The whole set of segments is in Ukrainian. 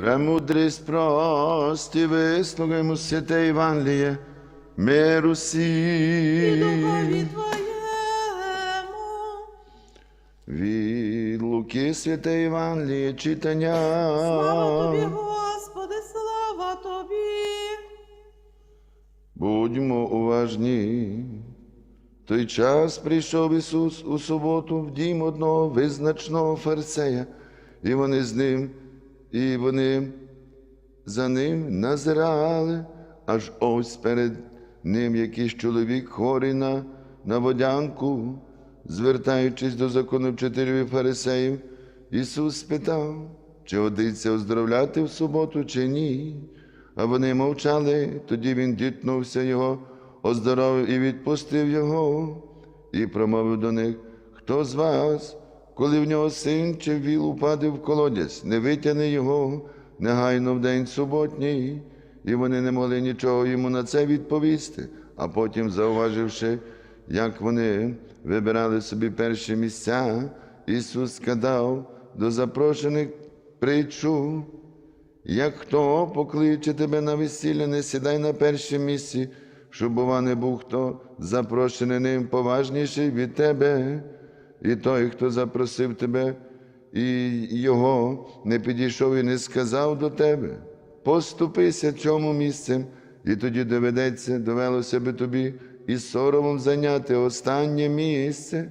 Премудрість прості, вислухаймо святе Євангеліє, миру і сі. духові Твоєму. Від Луки святе Євангеліє, читання. Слава Тобі, Господи, слава Тобі. Будьмо уважні. Той час прийшов Ісус у суботу в дім одного визначного фарисея, і вони з ним, і вони за ним назирали, аж ось перед ним якийсь чоловік хворий на, на водянку, звертаючись до закону вчителів і фарисеїв, Ісус спитав, чи годиться оздоровляти в суботу, чи ні. А вони мовчали, тоді він дітнувся його, оздоровив і відпустив його, і промовив до них, хто з вас, коли в нього син чи віл упаде в колодязь, не витягне його негайно в день суботній, і вони не могли нічого йому на це відповісти, а потім, зауваживши, як вони вибирали собі перші місця, Ісус сказав до запрошених притчу. Як хто покличе тебе на весілля, не сідай на першому місці, щоб, бува, не був хто запрошений ним поважніший від тебе, і той, хто запросив тебе, і його не підійшов і не сказав до тебе. Поступися цьому місцем, і тоді доведеться, довелося би тобі із соромом зайняти останнє місце.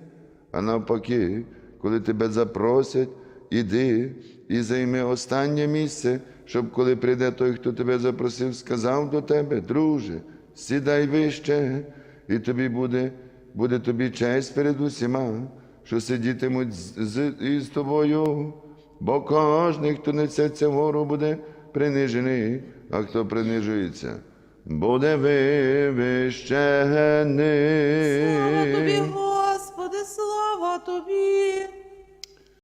А навпаки, коли тебе запросять, іди і займи останнє місце, щоб коли прийде той, хто тебе запросив, сказав до тебе, друже, сідай вище, і тобі буде, буде тобі честь перед усіма, що сидітимуть з, із тобою, бо кожний, хто несеться вгору, буде принижений, а хто принижується, буде вивищений. Слава Тобі.